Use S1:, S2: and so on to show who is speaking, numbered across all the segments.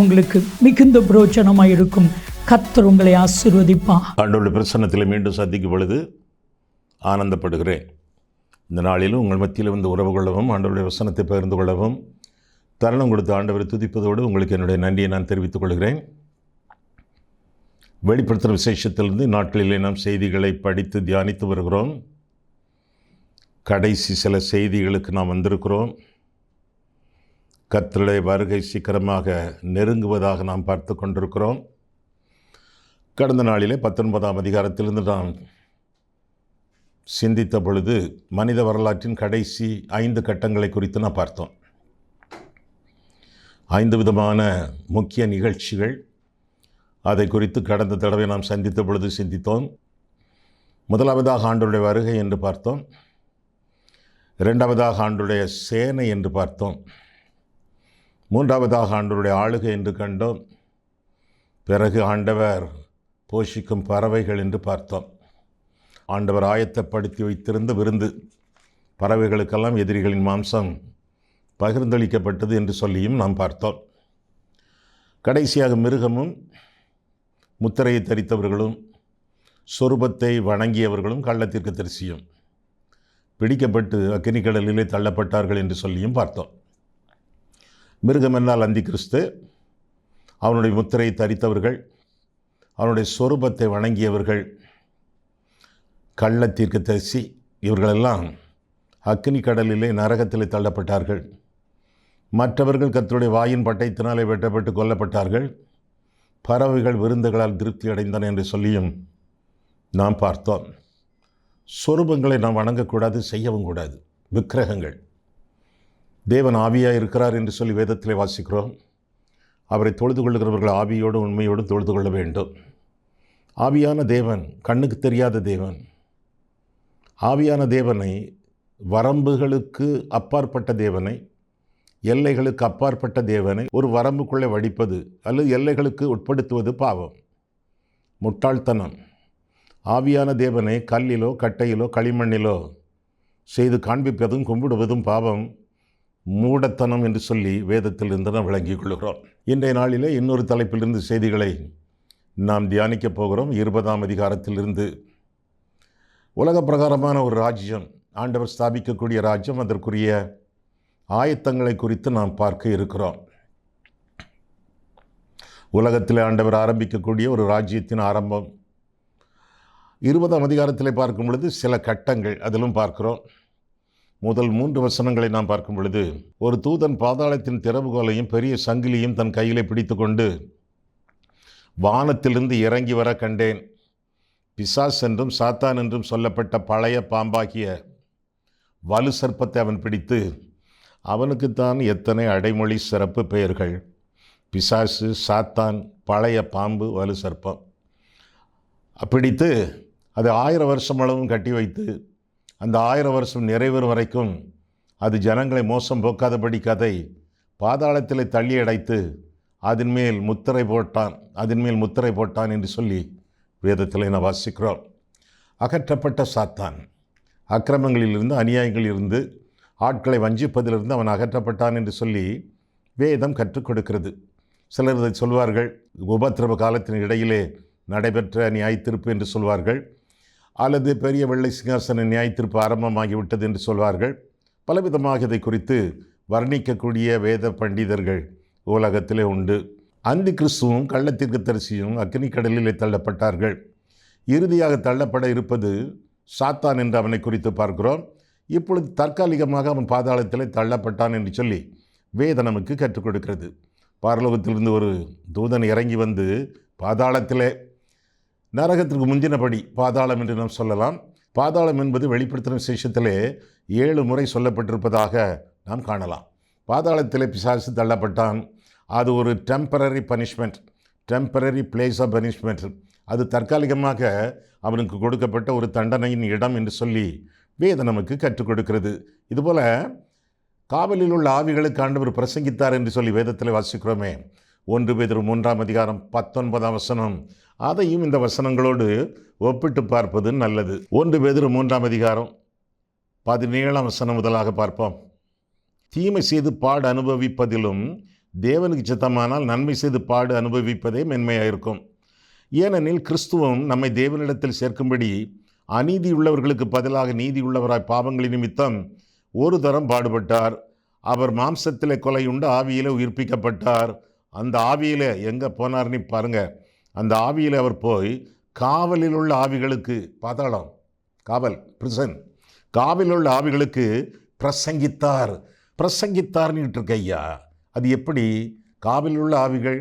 S1: உங்களுக்கு மிகுந்த பிரோஜனமாக இருக்கும் கத்தர் உங்களை ஆசீர்வதிப்பா
S2: ஆண்டோட பிரசன்னத்தில் மீண்டும் சந்திக்கும் பொழுது ஆனந்தப்படுகிறேன். இந்த நாளிலும் உங்கள் மத்தியில் வந்து உறவு கொள்ளவும் ஆண்டவருடைய வசனத்தை பகிர்ந்து கொள்ளவும் தருணம் கொடுத்து ஆண்டவரை துதிப்பதோடு உங்களுக்கு என்னுடைய நன்றியை நான் தெரிவித்துக் கொள்கிறேன். வெளிப்படுத்துகிற விசேஷத்திலிருந்து நாட்களிலே நாம் செய்திகளை படித்து தியானித்து வருகிறோம். கடைசி சில செய்திகளுக்கு நாம் வந்திருக்கிறோம். கத்தருடைய வருகை சீக்கிரமாக நெருங்குவதாக நாம் பார்த்து கொண்டிருக்கிறோம். கடந்த நாளிலே பத்தொன்பதாம் அதிகாரத்திலிருந்து நாம் சிந்தித்த பொழுது மனித வரலாற்றின் கடைசி ஐந்து கட்டங்களை குறித்து நாம் பார்த்தோம். ஐந்து விதமான முக்கிய நிகழ்ச்சிகள். அதை குறித்து கடந்த தடவை நாம் சந்தித்த பொழுது சிந்தித்தோம். முதலாவதாக ஆண்டுடைய வருகை என்று பார்த்தோம். இரண்டாவதாக ஆண்டுடைய சேனை என்று பார்த்தோம். மூன்றாவதாக ஆண்டவருடைய ஆளுகை என்று கண்டோம். பிறகு ஆண்டவர் போஷிக்கும் பறவைகள் என்று பார்த்தோம். ஆண்டவர் ஆயத்தப்படுத்தி வைத்திருந்த விருந்து பறவைகளுக்கெல்லாம் எதிரிகளின் மாம்சம் பகிர்ந்தளிக்கப்பட்டது என்று சொல்லியும் நாம் பார்த்தோம். கடைசியாக மிருகமும் முத்திரையை தரித்தவர்களும் சொரூபத்தை வணங்கியவர்களும் கள்ளத்திற்கு தரிசியும் பிடிக்கப்பட்டு அக்கினிக்கடலிலே தள்ளப்பட்டார்கள் என்று சொல்லியும் பார்த்தோம். மிருகம் என்றால் அந்தி கிறிஸ்து. அவனுடைய முத்திரையை தரித்தவர்கள் அவனுடைய சொரூபத்தை வணங்கியவர்கள் கள்ளத்திற்கு தரிசி இவர்களெல்லாம் அக்னி கடலிலே நரகத்திலே தள்ளப்பட்டார்கள். மற்றவர்கள் கத்தருடைய வாயின் பட்டயத்தினாலே வெட்டப்பட்டு கொல்லப்பட்டார்கள். பறவைகள் விருந்துகளால் திருப்தி அடைந்தன என்று சொல்லியும் நாம் பார்த்தோம். சொரூபங்களை நாம் வணங்கக்கூடாது செய்யவும் கூடாது. விக்கிரகங்கள். தேவன் ஆவியாக இருக்கிறார் என்று சொல்லி வேதத்திலே வாசிக்கிறோம். அவரை தொழுது கொள்ளுகிறவர்கள் ஆவியோடு உண்மையோடு தொழுது கொள்ள வேண்டும். ஆவியான தேவன் கண்ணுக்கு தெரியாத தேவன். ஆவியான தேவனை வரம்புகளுக்கு அப்பாற்பட்ட தேவனை எல்லைகளுக்கு அப்பாற்பட்ட தேவனை ஒரு வரம்புக்குள்ளே வடிப்பது அல்லது எல்லைகளுக்கு உட்படுத்துவது பாவம். முட்டாள்தனம். ஆவியான தேவனை கல்லிலோ கட்டையிலோ களிமண்ணிலோ செய்து காண்பிப்பதும் கும்பிடுவதும் பாவம். மூடத்தனம் என்று சொல்லி வேதத்தில் இருந்து நாம் விளங்கிக் கொள்கிறோம் இன்றைய நாளிலே இன்னொரு தலைப்பிலிருந்து செய்திகளை நாம் தியானிக்கப் போகிறோம். இருபதாம் அதிகாரத்திலிருந்து. உலக பிரகாரமான ஒரு ராஜ்யம் ஆண்டவர் ஸ்தாபிக்கக்கூடிய ராஜ்யம் அதற்குரிய ஆயத்தங்களை குறித்து நாம் பார்க்க இருக்கிறோம். உலகத்தில் ஆண்டவர் ஆரம்பிக்கக்கூடிய ஒரு ராஜ்யத்தின் ஆரம்பம். இருபதாம் அதிகாரத்தில் பார்க்கும் பொழுது சில கட்டங்கள் அதிலும் பார்க்கிறோம். முதல் மூன்று வசனங்களை நாம் பார்க்கும் பொழுது ஒரு தூதன் பாதாளத்தின் திறவுகோலையும் பெரிய சங்கிலியும் தன் கையிலே பிடித்து கொண்டு வானத்திலிருந்து இறங்கி வர கண்டேன். பிசாஸ் என்றும் சாத்தான் என்றும் சொல்லப்பட்ட பழைய பாம்பாகிய வலு சர்ப்பத்தை அவன் பிடித்து அவனுக்குத்தான் எத்தனை அடைமொழி சிறப்பு பெயர்கள். பிசாசு சாத்தான் பழைய பாம்பு வலு சர்ப்பம். பிடித்து அது ஆயிரம் வருஷம் அளவும் கட்டி வைத்து அந்த ஆயிரம் வருஷம் நிறைவேறும் வரைக்கும் அது ஜனங்களை மோசம் போக்காதபடி கதை பாதாளத்தில் தள்ளி அடைத்து அதன் மேல் முத்திரை போட்டான் அதன் மேல் முத்திரை போட்டான் என்று சொல்லி வேதத்தில் நான் வாசிக்கிறோம். அகற்றப்பட்ட சாத்தான். அக்கிரமங்களிலிருந்து அநியாயங்களிலிருந்து ஆட்களை வஞ்சிப்பதிலிருந்து அவன் அகற்றப்பட்டான் என்று சொல்லி வேதம் கற்றுக் கொடுக்கிறது. சிலர் இதை சொல்வார்கள். உபத்திரவ காலத்தின் இடையிலே நடைபெற்ற நியாயத்திருப்பு என்று சொல்வார்கள். அல்லது பெரிய வெள்ளை சிங்காசன நியாயத்தீர்ப்பு ஆரம்பமாகிவிட்டது என்று சொல்வார்கள். பலவிதமாக இதை குறித்து வர்ணிக்கக்கூடிய வேத பண்டிதர்கள் உலகத்திலே உண்டு. அந்தி கிறிஸ்துவும் கள்ளத்திற்கு தரிசியும் அக்னி கடலிலே தள்ளப்பட்டார்கள். இறுதியாக தள்ளப்பட இருப்பது சாத்தான் என்று அவனை குறித்து பார்க்கிறோம். இப்பொழுது தற்காலிகமாக அவன் பாதாளத்திலே தள்ளப்பட்டான் என்று சொல்லி வேத நமக்கு கற்றுக் கொடுக்கிறது. பாரலோகத்திலிருந்து ஒரு தூதன் இறங்கி வந்து பாதாளத்திலே நரகத்திற்கு முந்தினபடி பாதாளம் என்று நாம் சொல்லலாம். பாதாளம் என்பது வெளிப்படுத்தின விசேஷத்திலே ஏழு முறை சொல்லப்பட்டிருப்பதாக நாம் காணலாம். பாதாளத்திலே பிசாசு தள்ளப்பட்டான். அது ஒரு temporary punishment temporary place of punishment அது தற்காலிகமாக அவனுக்கு கொடுக்கப்பட்ட ஒரு தண்டனையின் இடம் என்று சொல்லி வேதம் நமக்கு கற்றுக் கொடுக்கிறது. இதுபோல் காவலில் உள்ள ஆவிகளுக்கு ஆண்டவர் பிரசங்கித்தார் என்று சொல்லி வேதத்தில் வாசிக்கிறோமே. ஒன்று பேதர் மூன்றாம் அதிகாரம் பத்தொன்பதாம் வசனம். அதையும் இந்த வசனங்களோடு ஒப்பிட்டு பார்ப்பது நல்லது. ஒன்று பேதிரு மூன்றாம் அதிகாரம் பதினேழாம் வசனம் முதலாக பார்ப்போம். தீமை செய்து பாடு அனுபவிப்பதிலும் தேவனுக்கு சித்தமானால் நன்மை செய்து பாடு அனுபவிப்பதே மென்மையாக இருக்கும். ஏனெனில் கிறிஸ்துவம் நம்மை தேவனிடத்தில் சேர்க்கும்படி அநீதி உள்ளவர்களுக்கு பதிலாக நீதி உள்ளவராய் பாவங்களின் நிமித்தம் ஒரு தரம் பாடுபட்டார். அவர் மாம்சத்தில் கொலையுண்டு ஆவியில் உயிர்ப்பிக்கப்பட்டார். அந்த ஆவியில் எங்கே போனார்னு பாருங்கள் அந்த ஆவியில் அவர் போய் காவலில் உள்ள ஆவிகளுக்கு பாதாளம் காவல் பிரிசன் காவலில் உள்ள ஆவிகளுக்கு பிரசங்கித்தார். பிரசங்கித்தார்னுட்டு இருக்க ஐயா. அது எப்படி? காவலில் உள்ள ஆவிகள்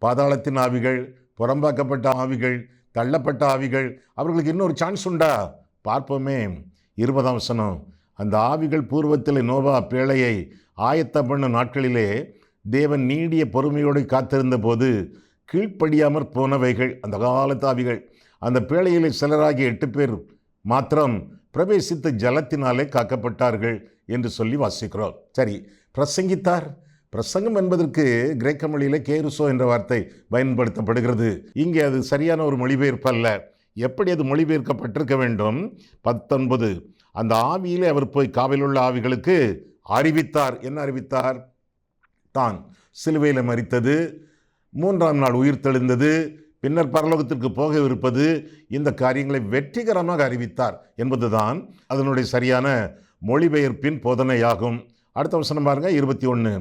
S2: பாதாளத்தின் ஆவிகள் புறம்பாக்கப்பட்ட ஆவிகள் தள்ளப்பட்ட ஆவிகள். அவர்களுக்கு இன்னொரு சான்ஸ் உண்டா? பார்ப்போமே. இருபதாம் வசனம். அந்த ஆவிகள் பூர்வத்தில் நோவா பேழையை ஆயத்தம் பண்ண நாட்களிலே தேவன் நீடிய பொறுமையோடு காத்திருந்த போது கீழ்ப்படியாமற் போனவைகள் அந்த காலத்து ஆவிகள் அந்த பேழையிலே சிலராகிய எட்டு பேர் மாத்திரம் பிரவேசித்த ஜலத்தினாலே காக்கப்பட்டார்கள் என்று சொல்லி வாசிக்கிறோம். சரி பிரசங்கித்தார். பிரசங்கம் என்பதற்கு கிரேக்க மொழியிலே கேருசோ என்ற வார்த்தை பயன்படுத்தப்படுகிறது. இங்கே அது சரியான ஒரு மொழிபெயர்ப்பு அல்ல எப்படி அது மொழிபெயர்க்கப்பட்டிருக்க வேண்டும்? பத்தொன்பது. அந்த ஆவியிலே அவர் போய் காவிலுள்ள ஆவிகளுக்கு அறிவித்தார். என்ன அறிவித்தார்? தான். சிலுவையில் மறித்தது மூன்றாம் நாள் உயிர் தெழுந்தது பின்னர் பரலோகத்திற்கு போகவிருப்பது இந்த காரியங்களை வெற்றிகரமாக அறிவித்தார் என்பதுதான் அதனுடைய சரியான மொழிபெயர்ப்பின் போதனையாகும். அடுத்த வசனம் பாருங்க இருபத்தி ஒன்று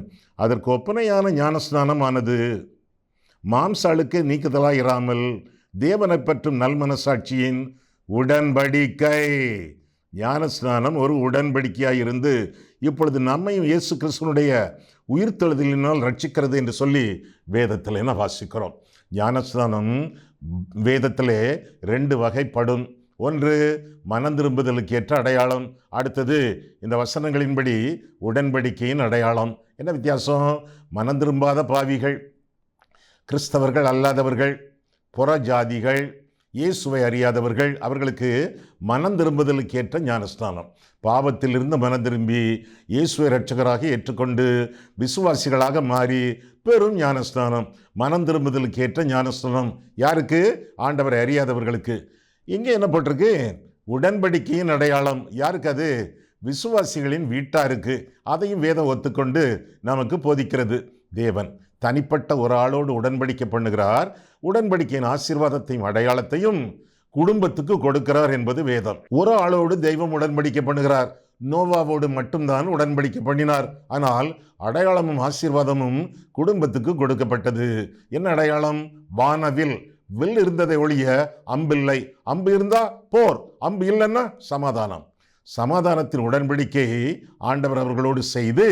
S2: அதற்கு ஒப்பனையான ஞானஸ்நானமானது. மாம்ச அழுக்கு நீக்குதலாக இராமல் தேவனை பற்றும் நல்மனசாட்சியின் உடன்படிக்கை. ஞானஸ்நானம் ஒரு உடன்படிக்கையாக இருந்து இப்பொழுது நம்மையும் இயேசு கிறிஸ்துவனுடைய உயிர்த்தெழுதலினால் ரட்சிக்கிறது என்று சொல்லி வேதத்தில் என்ன வாசிக்கிறோம்? ஞானஸ்தானம் வேதத்திலே ரெண்டு வகைப்படும். ஒன்று மனம் திரும்புதலுக்கு ஏற்ற அடையாளம். அடுத்தது இந்த வசனங்களின்படி உடன்படிக்கையின் அடையாளம். என்ன வித்தியாசம்? மனம் திரும்பாத பாவிகள் கிறிஸ்தவர்கள் அல்லாதவர்கள் புற ஜாதிகள் இயேசுவை அறியாதவர்கள் அவர்களுக்கு மனம் திரும்புதலுக்கு ஏற்ற ஞானஸ்தானம் பாவத்திலிருந்து மனம் திரும்பி இயேசுவை ரட்சகராக ஏற்றுக்கொண்டு விசுவாசிகளாக மாறி பெரும் ஞானஸ்தானம் மனம் திரும்புதலுக்கு ஏற்ற ஞானஸ்தானம் யாருக்கு? ஆண்டவரை அறியாதவர்களுக்கு. இங்கே என்ன போட்டிருக்கு? உடன்படிக்கையின் அடையாளம். யாருக்கு அது? விசுவாசிகளின் வீட்டாருக்கு. அதையும் வேதம் ஒத்துக்கொண்டு நமக்கு போதிக்கிறது தேவன். தனிப்பட்ட ஒரு ஆளோடு உடன்படிக்கை பண்ணுகிறார். உடன்படிக்கையின் ஆசீர்வாதத்தையும் அடையாளத்தையும் குடும்பத்துக்கு கொடுக்கிறார் என்பது வேதம். ஒரு ஆளோடு தெய்வம் உடன்படிக்கை பண்ணுகிறார். நோவாவோடு மட்டும்தான் உடன்படிக்கை பண்ணினார். ஆனால் அடையாளமும் ஆசீர்வாதமும் குடும்பத்துக்கு கொடுக்கப்பட்டது. என்ன அடையாளம்? வானவில். வில் இருந்ததை ஒழிய அம்பில்லை அம்பு இருந்தா போர். அம்பு இல்லைன்னா சமாதானம். சமாதானத்தின் உடன்படிக்கையை ஆண்டவர் அவர்களோடு செய்து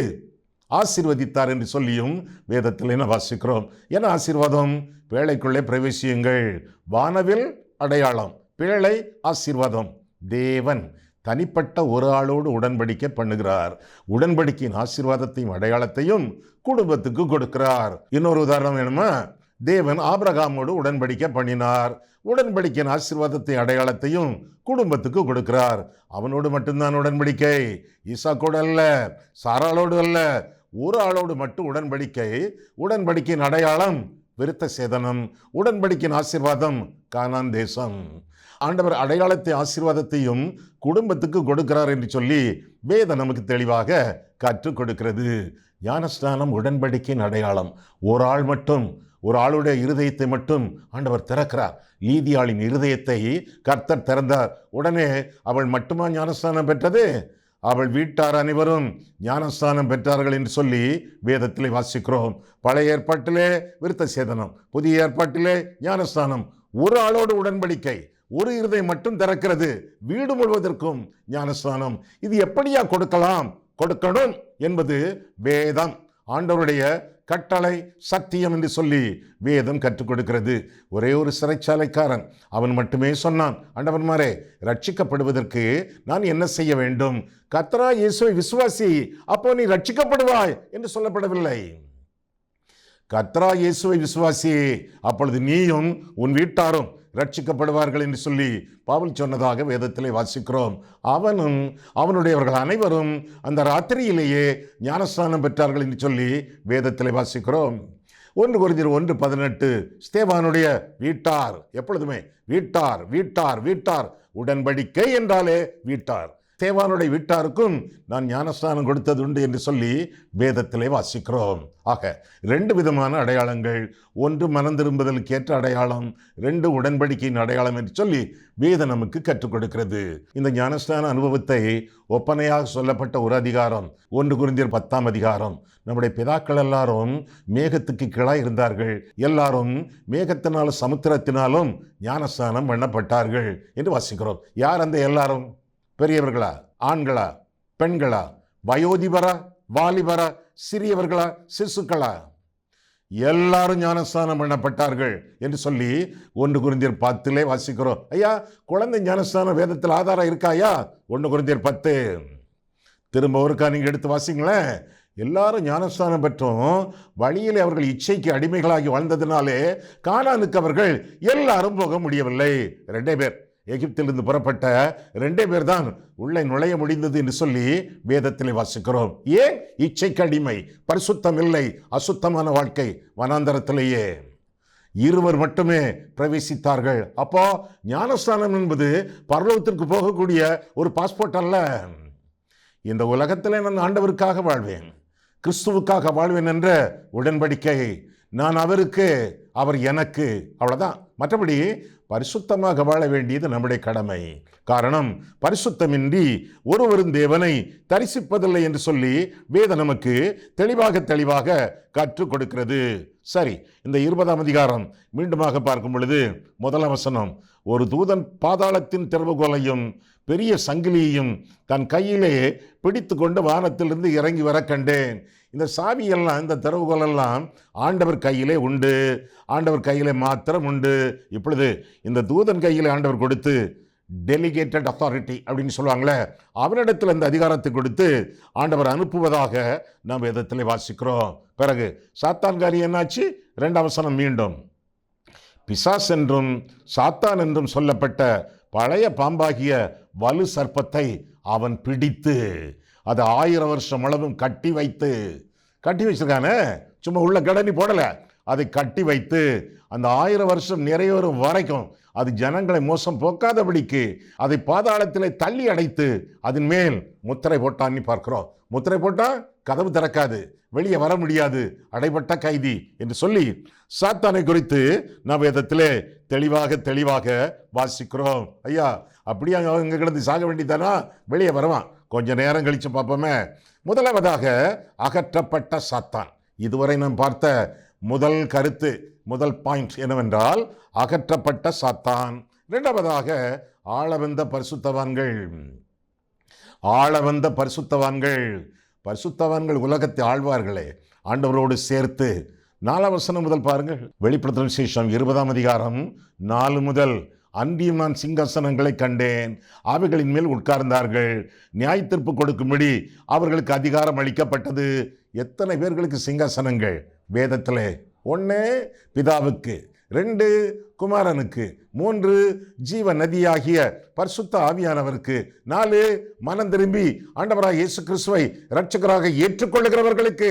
S2: ஆசீர்வதித்தார் என்று சொல்லியும் வேதத்தில் என்ன வாசிக்கிறோம். என்ன ஆசீர்வாதம்? பேழைக்குள்ளே பிரவேசியுங்கள். வானவில் அடையாளம். பேழை ஆசீர்வாதம். தேவன் தனிப்பட்ட ஒரு ஆளோடு உடன்படிக்கை பண்ணுகிறார். உடன்படிக்கையின் ஆசீர்வாதத்தையும் அடையாளத்தையும் குடும்பத்துக்கு கொடுக்கிறார். இன்னொரு உதாரணம் வேணுமா தேவன் ஆபிரகாமோடு உடன்படிக்கை பண்ணினார். உடன்படிக்கையின் ஆசீர்வாதத்தை அடையாளத்தையும் குடும்பத்துக்கு கொடுக்கிறார். அவனோடு மட்டும்தான் உடன்படிக்கை. ஈசாக்கோடு அல்ல சாராளோடு அல்ல ஒரு ஆளோடு மட்டும் உடன்படிக்கை உடன்படிக்கையின் அடையாளம் விருத்த சேதனம் உடன்படிக்கையின் ஆசீர்வாதம் கானான் தேசம். ஆண்டவர் அடையாளத்தை ஆசீர்வாதத்தையும் குடும்பத்துக்கு கொடுக்கிறார் என்று சொல்லி வேதம் நமக்கு தெளிவாக கற்றுக் கொடுக்கிறது. ஞானஸ்நானம் உடன்படிக்கையின் அடையாளம். ஒரு ஆள் மட்டும் ஒரு ஆளுடைய இருதயத்தை மட்டும் ஆண்டவர் திறக்கிறார். லீதியாளின் இருதயத்தை கர்த்தர் திறந்தார். உடனே அவள் மட்டுமா ஞானஸ்தானம் பெற்றது? அவள் வீட்டார் அனைவரும் ஞானஸ்தானம் பெற்றார்கள் என்று சொல்லி வேதத்தில் வாசிக்கிறோம். பழைய ஏற்பாட்டிலே விருத்த சேதனம் புதிய ஏற்பாட்டிலே ஞானஸ்தானம். ஒரு ஆளோடு உடன்படிக்கை ஒரு இருதை மட்டும் திறக்கிறது. வீடு முழுவதற்கும் ஞானஸ்தானம். இது எப்படியா கொடுக்கலாம்? கொடுக்கணும் என்பது வேதம். ஆண்டவருடைய கட்டளை சத்தியம் என்று சொல்லி வேதம் கற்றுக் கொடுக்கிறது. ஒரே ஒரு சிறைச்சாலைக்காரன். அவன் மட்டுமே சொன்னான் ஆண்டவன்மாரே ரட்சிக்கப்படுவதற்கு நான் என்ன செய்ய வேண்டும்? கத்ரா இயேசுவை விசுவாசி அப்போ நீ ரட்சிக்கப்படுவாய் என்று சொல்லப்படவில்லை. கத்ரா இயேசுவை விசுவாசி அப்பொழுது நீயும் உன் வீட்டாரும் ரட்சிக்கப்படுவார்கள் என்று சொல்லி பாவல் சொன்னதாக வேதத்திலே வாசிக்கிறோம். அவனும் அவனுடையவர்கள் அனைவரும் அந்த ராத்திரியிலேயே ஞானஸ்தானம் பெற்றார்கள் என்று சொல்லி வேதத்திலே வாசிக்கிறோம். ஒன்று குறிஞ்சிரு ஒன்று பதினெட்டு ஸ்தேவானுடைய வீட்டார் எப்பொழுதுமே வீட்டார் வீட்டார் வீட்டார் உடன்படிக்கை என்றாலே வீட்டார். தேவானுடைய வீட்டாருக்கும் நான் ஞானஸ்தானம் கொடுத்தது உண்டு என்று சொல்லி வேதத்திலே வாசிக்கிறோம். ஆக ரெண்டு விதமான அடையாளங்கள். ஒன்று மனம் திரும்புதலுக்கு ஏற்ற அடையாளம் ரெண்டு உடன்படிக்கையின் அடையாளம் என்று சொல்லி வேதம் நமக்கு கற்றுக் கொடுக்கிறது. இந்த ஞானஸ்தான அனுபவத்தை ஒப்பனையாக சொல்லப்பட்ட ஒரு அதிகாரம் ஒன்று குறிந்தியர் பத்தாம் அதிகாரம். நம்முடைய பிதாக்கள் எல்லாரும் மேகத்துக்கு கீழாக இருந்தார்கள். எல்லாரும் மேகத்தினாலும் சமுத்திரத்தினாலும் ஞானஸ்தானம் பண்ணப்பட்டார்கள் என்று வாசிக்கிறோம். யார் அந்த எல்லாரும்? பெரியவர்களா ஆண்களா பெண்களா வயோதிபரா வாலிபரா சிறியவர்களா சிசுக்களா எல்லாரும் ஞானஸ்தானம் பண்ணப்பட்டார்கள் என்று சொல்லி ஒன்று குருந்தியர் பத்திலே வாசிக்கிறோம். ஐயா குழந்தை ஞானஸ்தானம் வேதத்தில் ஆதாரம் இருக்காயா ஒன்று குருந்தியர் பத்து. திரும்ப ஒருக்கா நீங்கள் எடுத்து வாசிங்களேன். எல்லாரும் ஞானஸ்தானம் பெற்றும். வழியிலே அவர்கள் இச்சைக்கு அடிமைகளாகி வாழ்ந்ததினாலே காணானுக்கு அவர்கள் எல்லாரும் போக முடியவில்லை. ரெண்டே பேர். எகிப்திலிருந்து புறப்பட்ட ரெண்டே பேர் தான் உள்ளே நுழைய முடிந்தது என்று சொல்லி வேதத்திலே வாசிக்கிறோம். ஏன்? இச்சைக்கு அடிமை பரிசுத்தம் இல்லை அசுத்தமான வாழ்க்கை வனாந்தரத்திலேயே. இருவர் மட்டுமே பிரவேசித்தார்கள். அப்போ ஞானஸ்தானம் என்பது பரலோகத்திற்கு போகக்கூடிய ஒரு பாஸ்போர்ட் அல்ல. இந்த உலகத்தில் நான் ஆண்டவருக்காக வாழ்வேன். கிறிஸ்துவுக்காக வாழ்வேன் என்ற உடன்படிக்கை. நான் அவருக்கு அவர் எனக்கு. அவ்வளோதான் மற்றபடி பரிசுத்தமாக வாழ வேண்டியது நம்முடைய கடமை. காரணம் பரிசுத்தமின்றி ஒருவரும் தேவனை தரிசிப்பதில்லை என்று சொல்லி வேத நமக்கு தெளிவாக தெளிவாக கற்றுக் கொடுக்கிறது. சரி இந்த இருபதாம் அதிகாரம் மீண்டுமாக பார்க்கும் பொழுது முதல் வசனம் ஒரு தூதன் பாதாளத்தின் திறவுகோலையும் பெரிய சங்கிலியையும் தன் கையிலே பிடித்து கொண்டு வானத்திலிருந்து இறங்கி வர கண்டேன். இந்த சாவியெல்லாம் இந்த திறவுகோலெல்லாம் ஆண்டவர் கையிலே உண்டு. ஆண்டவர் கையிலே மாத்திரம் உண்டு. இப்பொழுது இந்த தூதன் கையில் ஆண்டவர் கொடுத்து டெலிகேட்டட் அத்தாரிட்டி அப்படின்னு சொல்லுவாங்களே அவனிடத்தில் இந்த அதிகாரத்தை கொடுத்து ஆண்டவர் அனுப்புவதாக நாம் வேதத்தில் வாசிக்கிறோம். பிறகு சாத்தான்காரி என்னாச்சு? ரெண்டு அவசரம் மீண்டும். பிசாஸ் என்றும் சாத்தான் என்றும் சொல்லப்பட்ட பழைய பாம்பாகிய வலு சர்ப்பத்தை அவன் பிடித்து அதை ஆயிரம் வருஷம் அளவும் கட்டி வைத்து. கட்டி வச்சிருக்கானே? சும்மா உள்ள கடனி போடலை. அதை கட்டி வைத்து அந்த ஆயிரம் வருஷம் நிறைவேறும் வரைக்கும் அது ஜனங்களை மோசம் போக்காதபடிக்கு அதை பாதாளத்தில் தள்ளி அடைத்து அதன் மேல் முத்திரை போட்டான்னு பார்க்கிறோம். முத்திரை போட்டால் கதவு திறக்காது. வெளியே வர முடியாது. அடைபட்ட கைதி என்று சொல்லி சாத்தானை குறித்து நாம் வேதத்திலே தெளிவாக தெளிவாக வாசிக்கிறோம். ஐயா அப்படியே அங்கே கிடந்து சாக வேண்டியதானா? வெளியே வருவான். கொஞ்சம் நேரம் கழித்து பார்ப்போமே. முதலாவதாக அகற்றப்பட்ட சாத்தான். இதுவரை நாம் பார்த்த முதல் கருத்து முதல் பாயிண்ட் என்னவென்றால் அகற்றப்பட்ட சாத்தான். இரண்டாவதாக ஆளவந்த பரிசுத்தவான்கள். ஆளவந்த பரிசுத்தவான்கள். பரிசுத்தவான்கள் உலகத்தை ஆழ்வார்களே ஆண்டவரோடு சேர்த்து. நாலாம் வசனம் முதல் பாருங்கள். வெளிப்படுத்தல் விசேஷம் இருபதாம் அதிகாரம் நாலு முதல். அன்றியும் நான் சிங்காசனங்களை கண்டேன். அவைகளின் மேல் உட்கார்ந்தார்கள். நியாய கொடுக்கும்படி அவர்களுக்கு அதிகாரம் அளிக்கப்பட்டது. எத்தனை பேர்களுக்கு சிங்காசனங்கள்? வேதத்தில். ஒன்று பிதாவுக்கு. ரெண்டு குமாரனுக்கு. மூன்று ஜீவ நதியாகிய பரிசுத்த ஆவியானவருக்கு. நாலு மனம் திரும்பி ஆண்டவராக இயேசு கிறிஸ்துவை இரட்சகராக ஏற்றுக்கொள்ளுகிறவர்களுக்கு.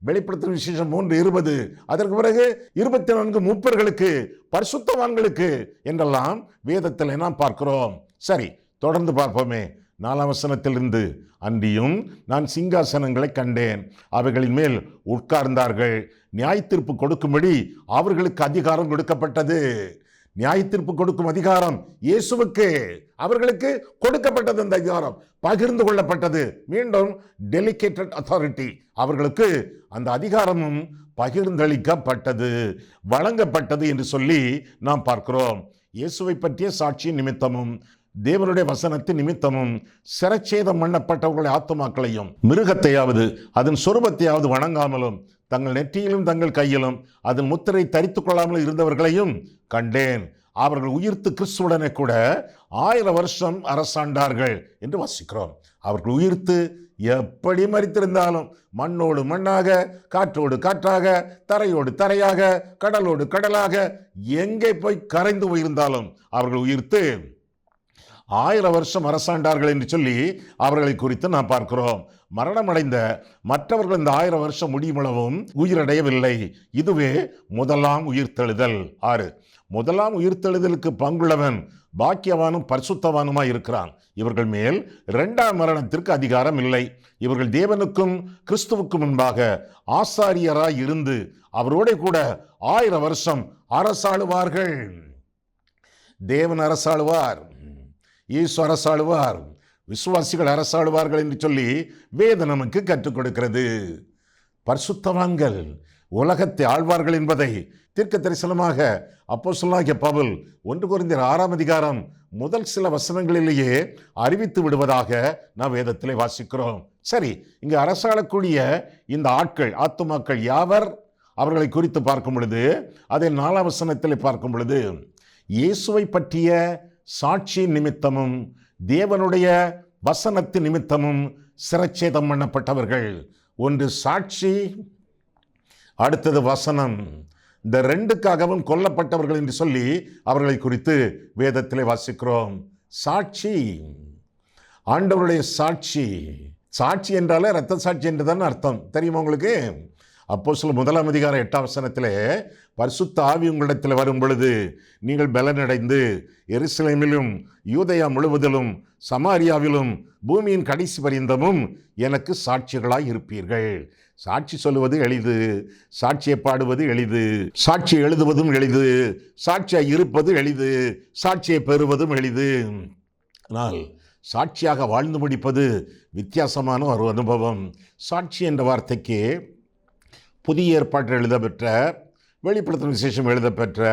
S2: வெளிப்படுத்தும் விசேஷம் மூன்று இருபது. அதற்கு பிறகு இருபத்தி நான்கு மூப்பர்களுக்கு பரிசுத்தவான்களுக்கு என்றெல்லாம் வேதத்தில் நாம் பார்க்கிறோம். சரி தொடர்ந்து பார்ப்போமே. நாலாம் வசனத்திலிருந்து அன்றியும் நான் சிங்காசனங்களை கண்டேன். அவைகளின் மேல் உட்கார்ந்தார்கள். நியாயத்தீர்ப்பு கொடுக்கும்படி அவர்களுக்கு அதிகாரம் கொடுக்கப்பட்டது. நியாயத்தீர்ப்பு கொடுக்கும் அதிகாரம் இயேசுவுக்கு அவர்களுக்கு கொடுக்கப்பட்டது அந்த அதிகாரம். பகிர்ந்து கொள்ளப்பட்டது. மீண்டும் டெலிகேட்டட் அத்தாரிட்டி. அவர்களுக்கு அந்த அதிகாரமும் பகிர்ந்தளிக்கப்பட்டது. வழங்கப்பட்டது என்று சொல்லி நாம் பார்க்கிறோம். இயேசுவை பற்றிய சாட்சி நிமித்தமும் தேவனுடைய வசனத்தின் நிமித்தமும் சிரச்சேதம் பண்ணப்பட்டவர்களுடைய ஆத்துமாக்களையும் மிருகத்தையாவது அதன் சொரூபத்தையாவது வணங்காமலும் தங்கள் நெற்றியிலும் தங்கள் கையிலும் அதன் முத்திரை தரித்து கொள்ளாமல் இருந்தவர்களையும் கண்டேன். அவர்கள் உயிர்த்து கிறிஸ்துவுடனே கூட ஆயிரம் வருஷம் அரசாண்டார்கள் என்று வாசிக்கிறோம். அவர்கள் உயிர்த்து எப்படி மறித்திருந்தாலும் மண்ணோடு மண்ணாக காற்றோடு காற்றாக தரையோடு தரையாக கடலோடு கடலாக எங்கே போய் கரைந்து போயிருந்தாலும் அவர்கள் உயிர்த்து ஆயிரம் வருஷம் அரசாண்டார்கள் என்று சொல்லி அவர்களை குறித்து நாம் பார்க்கிறோம். மரணமடைந்த மற்றவர்கள் இந்த ஆயிரம் வருஷம் முடியுமளவும் உயிரடையவில்லை. இதுவே முதலாம் உயிர்த்தெழுதல். ஆறு. முதலாம் உயிர்த்தெழுதலுக்கு பங்குள்ளவன் பாக்கியவானும் பரிசுத்தவானுமாய் இருக்கிறான். இவர்கள் மேல் இரண்டாம் மரணத்திற்கு அதிகாரம் இல்லை. இவர்கள் தேவனுக்கும் கிறிஸ்துவுக்கும் முன்பாக ஆசாரியராய் இருந்து அவரோட கூட ஆயிரம் வருஷம் அரசாளுவார்கள். தேவன் அரசாளுவார். இயேசு அரசாளுவார். விசுவாசிகள் அரசாளுவார்கள் என்று சொல்லி வேத நமக்கு கற்றுக் கொடுக்கிறது. பரிசுத்தவான்கள் உலகத்தை ஆழ்வார்கள் என்பதை தீர்க்க தரிசனமாக அப்போ சொல்லாகிய பவுல் ஒன்று குறைந்த ஆறாம் அதிகாரம் முதல் சில வசனங்களிலேயே அறிவித்து விடுவதாக நாம் வேதத்திலே வாசிக்கிறோம். சரி இங்கு அரசாளக்கூடிய இந்த ஆட்கள் ஆத்துமாக்கள் யாவர்? அவர்களை குறித்து பார்க்கும் பொழுது அதை நாலாம் வசனத்தில் பார்க்கும் பொழுது இயேசுவை பற்றிய சாட்சி நிமித்தமும் தேவனுடைய வசனத்து நிமித்தமும் சிரச்சேதம் பண்ணப்பட்டவர்கள். ஒன்று சாட்சி அடுத்தது வசனம். இந்த ரெண்டுக்காகவும் கொல்லப்பட்டவர்கள் என்று சொல்லி அவர்களை குறித்து வேதத்திலே வாசிக்கிறோம். சாட்சி. ஆண்டவருடைய சாட்சி. சாட்சி என்றாலே ரத்த சாட்சி என்றுதான் அர்த்தம். தெரியுமா உங்களுக்கு? அப்போ சொல்ல முதலாம் அதிகாரம் எட்டாம் வசனத்தில் பரிசுத்த ஆவி உங்களிடத்தில் வரும் பொழுது நீங்கள் பலனடைந்து எருசலேமிலும் யூதயா முழுவதிலும் சமாரியாவிலும் பூமியின் கடைசி பரியந்தமும் எனக்கு சாட்சிகளாய் இருப்பீர்கள். சாட்சி சொல்லுவது எளிது சாட்சியை பாடுவது எளிது சாட்சி எழுதுவதும் எளிது சாட்சியாக இருப்பது எளிது சாட்சியை பெறுவதும் எளிது. ஆனால் சாட்சியாக வாழ்ந்து முடிப்பது வித்தியாசமான ஒரு அனுபவம். சாட்சி என்ற வார்த்தைக்கு புதிய ஏற்பாட்டில் எழுதப்பெற்ற வெளிப்படுத்தும் விசேஷம் எழுதப்பெற்ற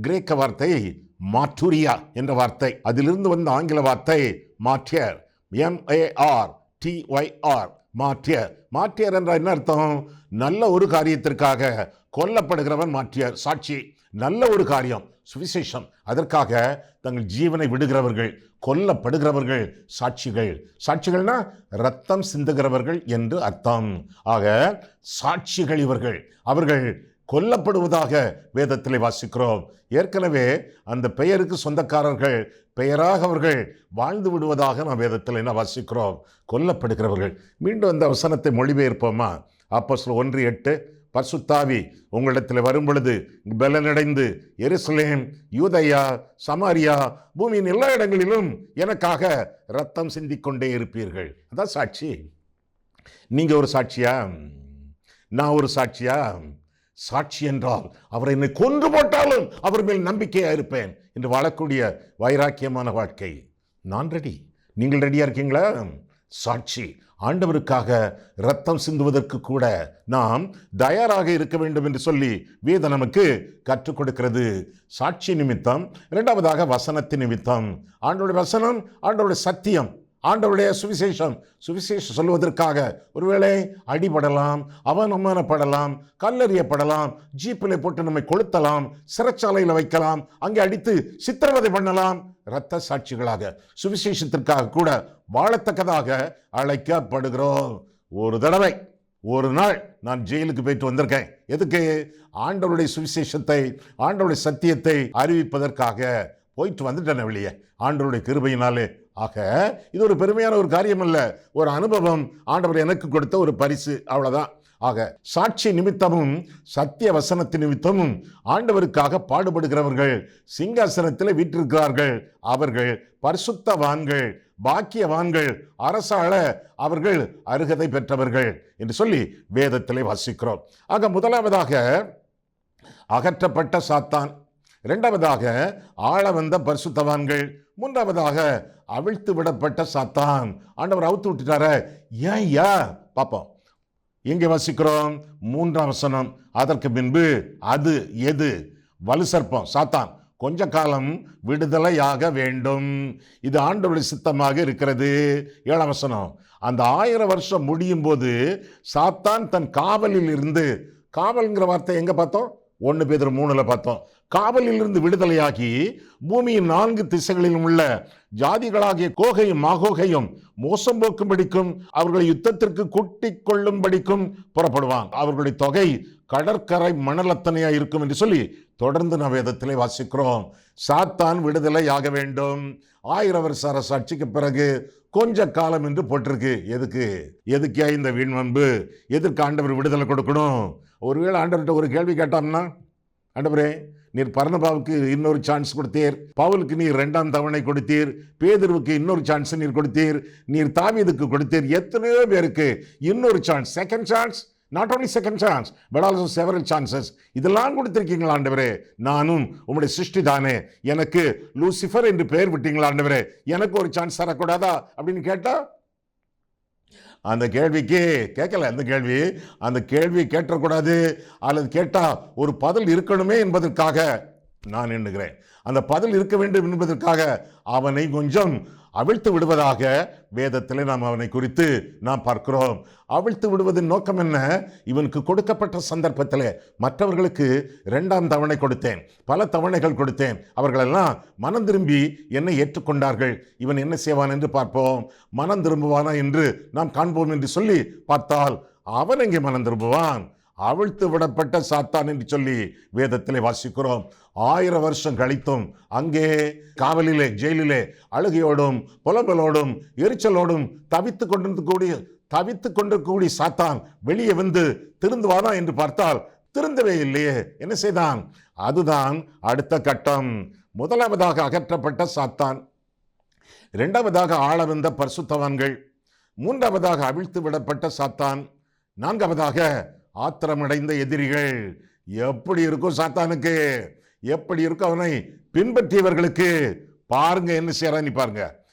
S2: கிரேக்க வார்த்தை மாற்றுரியா என்ற வார்த்தை. அதிலிருந்து வந்த ஆங்கில வார்த்தை மாற்றியர். எம்ஏஆர் டிஒய்ஆர் மாற்றியர். மாற்றியர் என்ற என்ன அர்த்தம்? நல்ல ஒரு காரியத்திற்காக கொல்லப்படுகிறவன் மாற்றியர். சாட்சி. நல்ல ஒரு காரியம் சுவிசேஷம். அதற்காக தங்கள் ஜீவனை விடுகிறவர்கள். கொல்லப்படுகிறவர்கள் சாட்சிகள். சாட்சிகள்னா ரத்தம் சிந்துகிறவர்கள் என்று அர்த்தம். ஆக சாட்சிகள் இவர்கள். அவர்கள் கொல்லப்படுவதாக வேதத்திலே வாசிக்கிறோம். ஏற்கனவே அந்த பெயருக்கு சொந்தக்காரர்கள் பெயராக அவர்கள் வாழ்ந்து விடுவதாக நாம் வேதத்தில் என்ன வாசிக்கிறோம்? கொல்லப்படுகிறவர்கள். மீண்டும் அந்த வசனத்தை மொழிபெயர்ப்போமா? அப்போ ஒன்று எட்டு பர்சுத்தாவி உங்களிடத்தில் வரும்பொழுது பலனடைந்து எருசலேம் யூதையா சமாரியா பூமியின் எல்லா இடங்களிலும் எனக்காக ரத்தம் சிந்திக்கொண்டே இருப்பீர்கள். அதான் சாட்சி. நீங்கள் ஒரு சாட்சியா? நான் ஒரு சாட்சியா? சாட்சி என்றால் அவர் என்னை கொன்று போட்டாலும் அவர் மேல் நம்பிக்கையாக இருப்பேன் என்று வாழக்கூடிய வைராக்கியமான வாழ்க்கை. நான் ரெடி நீங்கள் ரெடியாக இருக்கீங்களா? சாட்சி. ஆண்டவருக்காக ரத்தம் சிந்துவதற்கு கூட நாம் தயாராக இருக்க வேண்டும் என்று சொல்லி வேத நமக்கு கற்றுக் கொடுக்கிறது. சாட்சி நிமித்தம் இரண்டாவதாக வசனத்தின் நிமித்தம். ஆண்டோட வசனம் ஆண்டோட சத்தியம். ஆண்டவருடைய சுவிசேஷம் சுவிசேஷம் சொல்வதற்காக ஒருவேளை அடிபடலாம் அவமானப்படலாம் கல்லறியப்படலாம் ஜீப்பில் போட்டு நம்மை கொளுத்தலாம் சிறைச்சாலையில் வைக்கலாம் அங்கே அடித்து சித்திரவதை பண்ணலாம் இரத்த சாட்சிகளாக சுவிசேஷத்திற்காக கூட வாழத்தக்கதாக அழைக்கப்படுகிறோம். ஒரு தடவை ஒரு நாள் நான் ஜெயிலுக்கு போயிட்டு வந்திருக்கேன். எதுக்கு? ஆண்டவருடைய சுவிசேஷத்தை ஆண்டவருடைய சத்தியத்தை அறிவிப்பதற்காக போயிட்டு வந்துட்டேன் வெளியே. ஆண்டவருடைய கிருபையினாலே ஆக இது ஒரு பெருமையான ஒரு காரியம் அல்ல ஒரு அனுபவம் ஆண்டவர் எனக்கு கொடுத்த ஒரு பரிசு. அவ்வளோதான் ஆக சாட்சி நிமித்தமும் சத்திய வசனத்து நிமித்தமும் ஆண்டவருக்காக பாடுபடுகிறவர்கள் சிங்காசனத்தில் வீற்றிருக்கிறார்கள். அவர்கள் பரிசுத்தவான்கள் பாக்கியவான்கள் அரசாள அவர்கள் அருகதை பெற்றவர்கள் என்று சொல்லி வேதத்திலே வாசிக்கிறோம். ஆக முதலாவதாக அகற்றப்பட்ட சாத்தான். இரண்டாவதாக ஆள வந்த பரிசுத்தவான்கள் மூன்றாவதாக அவிழ்த்து விடப்பட்ட சாத்தான். ஆண்டவர் அவுத்து விட்டுட்டார. ஏன் யா பார்ப்போம். எங்கே வசிக்கிறோம்? மூன்றாம் வசனம். அதற்கு பின்பு அது எது? வலு சர்ப்பம் சாத்தான். கொஞ்ச காலம் விடுதலையாக வேண்டும். இது ஆண்டவருடைய சித்தமாக இருக்கிறது. ஏழாம் வசனம். அந்த ஆயிரம் வருஷம் முடியும் போது சாத்தான் தன் காவலில் இருந்து காவல்ங்கிற வார்த்தை எங்கே பார்த்தோம்? ஒன்று பேதர் மூணில் பார்த்தோம். காவலில் இருந்து விடுதலையாகி பூமியின் நான்கு திசைகளிலும் உள்ள ஜாதிகளாகிய கோகையும் மாகோகையும் மோசம் போக்கும்படிக்கும் அவர்களை யுத்தத்திற்கு கூட்டிக் கொள்ளும்படிக்கும் புறப்படுவான் அவர்களுடைய தொகை கடற்கரை மணலத்தனையாக இருக்கும் என்று சொல்லி தொடர்ந்து நாம் வேதத்திலே வாசிக்கிறோம். சாத்தான் விடுதலை ஆக வேண்டும். ஆயிரம் வருஷ அரசாட்சிக்கு பிறகு கொஞ்ச காலம் என்று போட்டிருக்கு. எதுக்கு? எதுக்கே இந்த வீண்வன்பு எதற்கு ஆண்டவர் விடுதலை கொடுக்கணும்? ஒருவேளை ஆண்டவர்கிட்ட ஒரு கேள்வி கேட்டோம்னா ஆண்டவரே நீர் பரணபாவுக்கு இன்னொரு சான்ஸ் கொடுத்தீர். பவுலுக்கு நீர் ரெண்டாம் தவணை கொடுத்தீர். பேதர்வுக்கு இன்னொரு சான்ஸ் நீர் கொடுத்தீர். நீர் தாவீதுக்கு கொடுத்தீர். எத்தனையோ பேருக்கு இன்னொரு chance second chance not only second chance but also several chances இதெல்லாம் கொடுத்துருக்கீங்களா ஆண்டவரே? நானும் உங்களுடைய சிருஷ்டி தானே எனக்கு லூசிஃபர் என்று பெயர் விட்டீங்களா ஆண்டவரே? எனக்கு ஒரு சான்ஸ் தரக்கூடாதா? அப்படின்னு கேட்டால் அந்த கேள்விக்கு கேட்கல அந்த கேள்வி. அந்த கேள்வி கேட்டக்கூடாது அல்லது கேட்டால் ஒரு பதில் இருக்கணுமே என்பதற்காக நான் எண்ணுகிறேன். அந்த பதில் இருக்க வேண்டும் என்பதற்காக அவனை கொஞ்சம் அவிழ்த்து விடுவதாக வேதத்தில் நாம் அவனை குறித்து நாம் பார்க்கிறோம். அவிழ்த்து விடுவதன் நோக்கம் என்ன? இவனுக்கு கொடுக்கப்பட்ட சந்தர்ப்பத்தில் மற்றவர்களுக்கு ரெண்டாம் தவணை கொடுத்தேன். பல தவணைகள் கொடுத்தேன். அவர்களெல்லாம் மனம் திரும்பி என்னை ஏற்றுக்கொண்டார்கள். இவன் என்ன செய்வான் என்று பார்ப்போம். மனம் திரும்புவானா என்று நாம் காண்போம் என்று சொல்லி பார்த்தால் அவன் எங்கே மனம் திரும்புவான்? அவிழ்த்து விடப்பட்ட சாத்தான் என்று சொல்லி வேதத்திலே வாசிக்கிறோம். ஆயிரம் வருஷம் கழித்தும் அங்கே காவலிலே ஜெயிலிலே அழுகையோடும் புலம்பலோடும் எரிச்சலோடும் தவித்து கொண்டிருக்கக்கூடிய தவித்து கொண்டிருக்கக்கூடிய சாத்தான் வெளியே வந்து திருந்துவானா என்று பார்த்தால் திருந்தவே இல்லையே. என்ன செய்தான்? அதுதான் அடுத்த கட்டம். முதலாவதாக அகற்றப்பட்ட சாத்தான். இரண்டாவதாக ஆள வந்த பரிசுத்தவான்கள். மூன்றாவதாக அவிழ்த்து விடப்பட்ட சாத்தான். நான்காவதாக ஆத்திரமடைந்த எதிரிகள். எப்படி இருக்கும் சாத்தானுக்கு? எப்படி இருக்கும் அவனை பின்பற்றியவர்களுக்கு? பாருங்க என்ன செய்யறான்னு பாருங்க.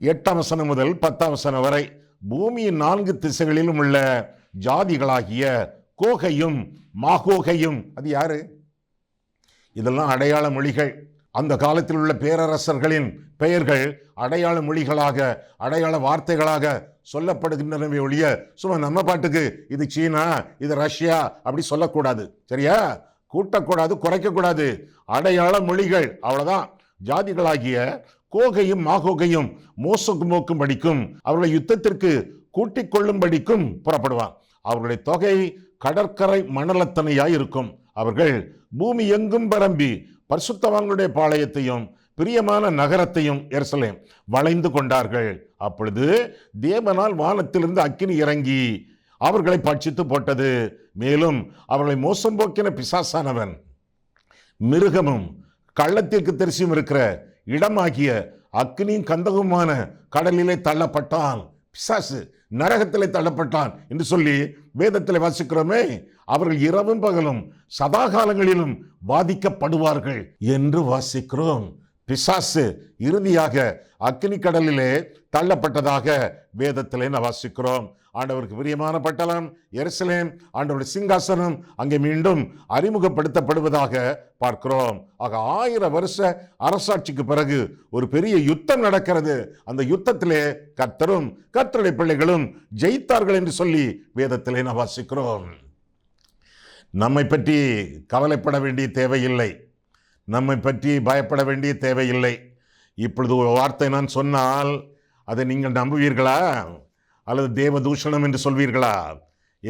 S2: எட்டாம் வசனம் முதல் பத்தாம் வசனம் வரை பூமியின் நான்கு திசைகளிலும் உள்ள ஜாதிகளாகிய கோகையும் மாகோகையும் அது யாரு? இதெல்லாம் அடையாள மொழிகள். அந்த காலத்தில் உள்ள பேரரசர்களின் பெயர்கள் அடையாள மொழிகளாக அடையாள வார்த்தைகளாக சொல்லப்படுகின்றனவே ஒழிய சும்மா நம்ம பாட்டுக்கு இது சீனா இது ரஷ்யா அப்படி சொல்லக்கூடாது. சரியா? கூட்டக்கூடாது குறைக்கக்கூடாது. அடையாள மொழிகள் அவ்வளோதான் ஜாதிகளாகிய கோகையும் மாகோகையும் மோசக்கு மோக்கும் படிக்கும் அவர்களை யுத்தத்திற்கு கூட்டிக் கொள்ளும்படிக்கும் புறப்படுவான். அவர்களுடைய தொகை கடற்கரை மணலத்தனையாய் இருக்கும் அவர்கள் பூமி எங்கும் பரம்பி பரிசுத்தவான்களுடைய பாளையத்தையும் பிரியமான நகரத்தையும் எருசலேம் வளைந்து கொண்டார்கள். அப்பொழுது தேவனால் வானத்திலிருந்து அக்கினி இறங்கி அவர்களை பட்சித்து போட்டது. மேலும் அவர்களை மோசம் போக்கின பிசாசானவன் மிருகமும் கள்ளத்திற்கு தெரிசியும் இருக்கிற இடமாகிய அக்னியும் கந்தகமான கடலிலே தள்ளப்பட்டான். பிசாசு நரகத்தில் தள்ளப்பட்டான் என்று சொல்லி வேதத்தில் வாசிக்கிறோமே அவர்கள் இரவும் பகலும் சதா காலங்களிலும் பாதிக்கப்படுவார்கள் என்று வாசிக்கிறோம். பிசாசு இறுதியாக அக்னி கடலிலே தள்ளப்பட்டதாக வேதத்திலே நான் வாசிக்கிறோம். ஆண்டவருக்கு பிரியமான பட்டலம் எருசலேம் ஆண்டவருடைய சிங்காசனம் அங்கே மீண்டும் அறிமுகப்படுத்தப்படுவதாக பார்க்கிறோம். ஆக ஆயிரம் வருஷ அரசாட்சிக்கு பிறகு ஒரு பெரிய யுத்தம் நடக்கிறது. அந்த யுத்தத்திலே கர்த்தரும் கர்த்தருடைய பிள்ளைகளும் ஜெயித்தார்கள் என்று சொல்லி வேதத்திலே நாம் வாசிக்கிறோம். நம்மை பற்றி கவலைப்பட வேண்டிய தேவையில்லை. நம்மை பற்றி பயப்பட வேண்டிய தேவையில்லை. இப்பொழுது ஒரு வார்த்தை நான் சொன்னால் அதை நீங்கள் நம்புவீர்களா? அல்லது தேவ தூஷணம் என்று சொல்வீர்களா?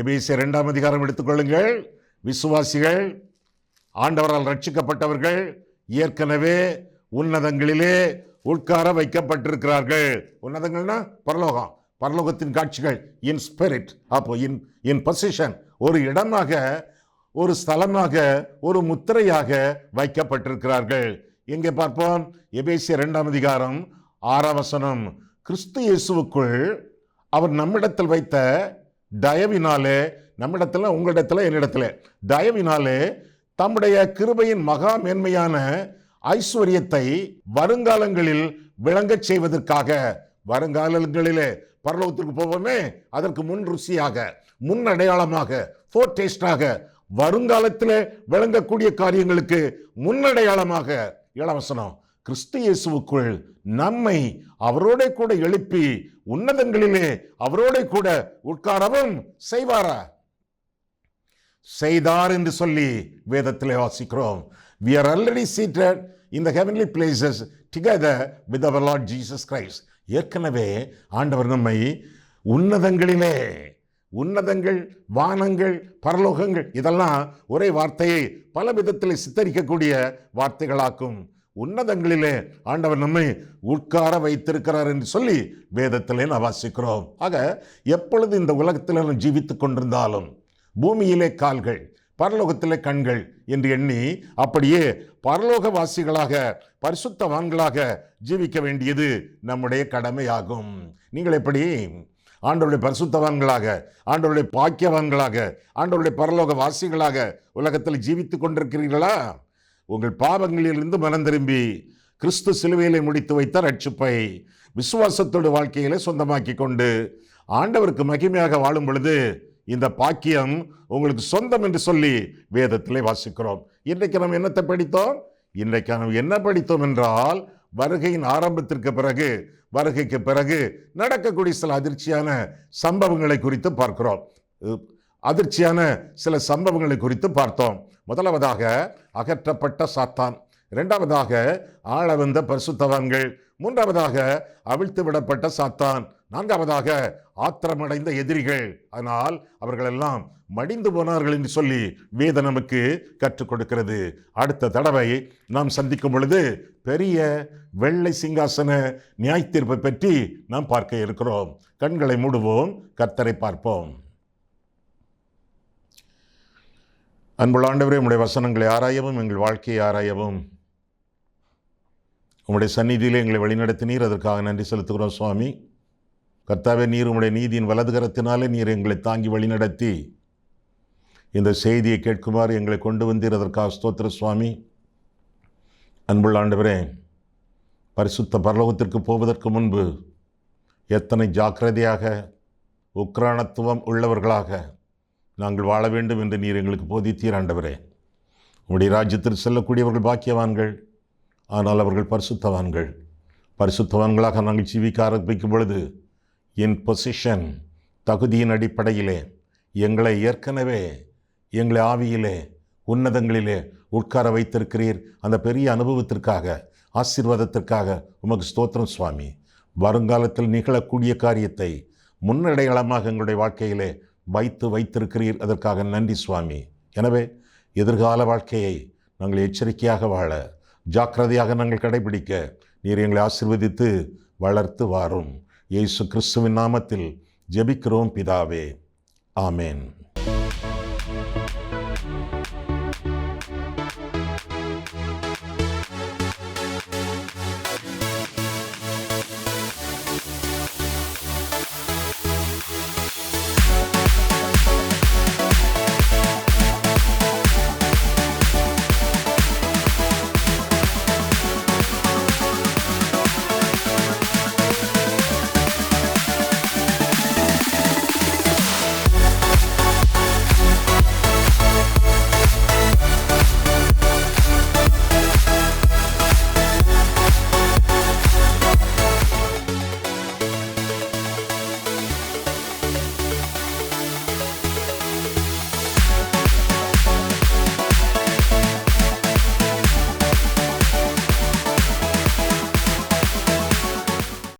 S2: எபேசிய இரண்டாம் அதிகாரம் எடுத்துக்கொள்ளுங்கள். விசுவாசிகள் ஆண்டவரால் ரட்சிக்கப்பட்டவர்கள் ஏற்கனவே உன்னதங்களிலே உட்கார வைக்கப்பட்டிருக்கிறார்கள். உன்னதங்கள்னா பரலோகம் பரலோகத்தின் காட்சிகள் இன் ஸ்பிரிட் அப்போ இன் இன் பொசிஷன் ஒரு இடமாக ஒரு ஸ்தலமாக ஒரு முத்திரையாக வைக்கப்பட்டிருக்கிறார்கள். எங்கே பார்ப்போம்? எபேசிய இரண்டாம் அதிகாரம் ஆறாம் வசனம். கிறிஸ்து இயேசுவுக்குள் அவர் நம்மிடத்தில் வைத்த தயவினாலே நம்மிடத்தில் உங்களிடத்தில் என்னிடத்தில் தயவினாலே தம்முடைய கிருபையின் மகா மேன்மையான ஐஸ்வர்யத்தை வருங்காலங்களில் விளங்கச் செய்வதற்காக வருங்காலங்களிலே பரலோகத்திற்கு போவோமே அதற்கு முன் ருசியாக முன் அடையாளமாக ஃபோர் டேஸ்டாக வருங்காலத்தில் விளங்கக்கூடிய காரியங்களுக்கு முன்னடையாளமாக இளவசனம் கிறிஸ்து இயேசுவுக்குள் நம்மை அவரோட கூட எழுப்பி உன்னதங்களிலே அவரோட கூட உட்காரவும் செய்வாரா? செய்தார் என்று சொல்லி வேதத்திலே வாசிக்கிறோம். We are already seated in the heavenly places together with our lord Jesus christ. ஏற்கனவே ஆண்டவர் நம்மை உன்னதங்களிலே உன்னதங்கள் வானங்கள் பரலோகங்கள் இதெல்லாம் ஒரே வார்த்தையை பல விதத்தில் சித்தரிக்கக்கூடிய வார்த்தைகளாக்கும். உன்னதங்களிலே ஆண்டவர் நம்மை உட்கார வைத்திருக்கிறார் என்று சொல்லி வேதத்திலே நான் வாசிக்கிறோம். ஆக எப்பொழுது இந்த உலகத்தில் நாம் ஜீவித்துக் கொண்டிருந்தாலும் பூமியிலே கால்கள் பரலோகத்திலே கண்கள் என்று எண்ணி அப்படியே பரலோகவாசிகளாக பரிசுத்தவான்களாக ஜீவிக்க வேண்டியது நம்முடைய கடமையாகும். நீங்கள் எப்படி ஆண்டவருடைய பரிசுத்தவான்களாக ஆண்டவருடைய பாக்கியவான்களாக ஆண்டவருடைய பரலோக வாசிகளாக உலகத்தில் ஜீவித்துக் கொண்டிருக்கிறீர்களா? உங்கள் பாவங்களிலிருந்து மனம் திரும்பி கிறிஸ்து சிலுவையிலே முடித்து வைத்த ரட்சிப்பை விசுவாசத்தோட வாழ்க்கையிலே சொந்தமாக்கி கொண்டு ஆண்டவருக்கு மகிமையாக வாழும் பொழுது இந்த பாக்கியம் உங்களுக்கு சொந்தம் என்று சொல்லி வேதத்திலே வாசிக்கிறோம். இன்றைக்கு நாம் என்னத்தை படித்தோம்? இன்றைக்கு நாம் என்ன படித்தோம் என்றால் வருகையின் ஆரம்பத்திற்கு பிறகு வருகைக்கு பிறகு நடக்கக்கூடிய சில அதிர்ச்சியான சம்பவங்களை குறித்து பார்க்கிறோம். அதிர்ச்சியான சில சம்பவங்களை குறித்து பார்த்தோம். முதலாவதாக அகற்றப்பட்ட சாத்தான். இரண்டாவதாக ஆள வந்த பரிசுத்தவான்கள். மூன்றாவதாக அவிழ்த்து விடப்பட்ட சாத்தான். நான்காவதாக ஆத்திரமடைந்த எதிரிகள். ஆனால் அவர்களெல்லாம் மடிந்து போனார்கள் என்று சொல்லி வேத நமக்கு கற்றுக் கொடுக்கிறது. அடுத்த தடவை நாம் சந்திக்கும் பொழுது பெரிய வெள்ளை சிங்காசன நியாயத்தீர்ப்பை பற்றி நாம் பார்க்க இருக்கிறோம். கண்களை மூடுவோம் கர்த்தரை பார்ப்போம். அன்புள்ளாண்டவரே ஆண்டவரே வசனங்களை ஆராயவும் எங்கள் வாழ்க்கையை ஆராயவும். உங்களுடைய சந்நிதியிலே எங்களை வழிநடத்தினீர். அதற்காக நன்றி செலுத்துகிறோம் சுவாமி. கர்த்தாவே நீர் உங்களுடைய நீதியின் வலதுகரத்தினாலே நீர் எங்களை தாங்கி வழிநடத்தி. இந்த செய்தியை கேட்குமாறு எங்களை கொண்டு வந்தீர். அதற்காக ஸ்தோத்திர சுவாமி. அன்புள்ள ஆண்டவரே பரிசுத்த பரலோகத்திற்கு போவதற்கு முன்பு எத்தனை ஜாக்கிரதையாக உக்ரானத்துவம் உள்ளவர்களாக நாங்கள் வாழ வேண்டும் என்று நீர் எங்களுக்கு போதித்தீர் ஆண்டவரே. உங்களுடைய ராஜ்யத்தில் செல்லக்கூடியவர்கள் பாக்கியவான்கள் ஆனால் அவர்கள் பரிசுத்தவான்கள். பரிசுத்தவான்களாக நாங்கள் ஜீவிக்க ஆரம்பிக்கும் பொழுது என் பொசிஷன் தகுதியின் அடிப்படையிலே எங்களை ஏற்கனவே எங்களை ஆவியிலே உன்னதங்களிலே உட்கார வைத்திருக்கிறீர். அந்த பெரிய அனுபவத்திற்காக ஆசீர்வாதத்திற்காக உமக்கு ஸ்தோத்திரம் சுவாமி. வருங்காலத்தில் நிகழக்கூடிய காரியத்தை முன்னடையாளமாக எங்களுடைய வாழ்க்கையிலே வைத்து வைத்திருக்கிறீர் அதற்காக நன்றி சுவாமி. எனவே எதிர்கால வாழ்க்கையை நாங்கள் எச்சரிக்கையாக வாழ ஜாக்கிரதையாக நாங்கள் கடைபிடிக்க நீர் எங்களை ஆசிர்வதித்து வளர்த்து வாரும். இயேசு கிறிஸ்துவின் நாமத்தில் ஜெபிக்கிறோம் பிதாவே. ஆமேன்.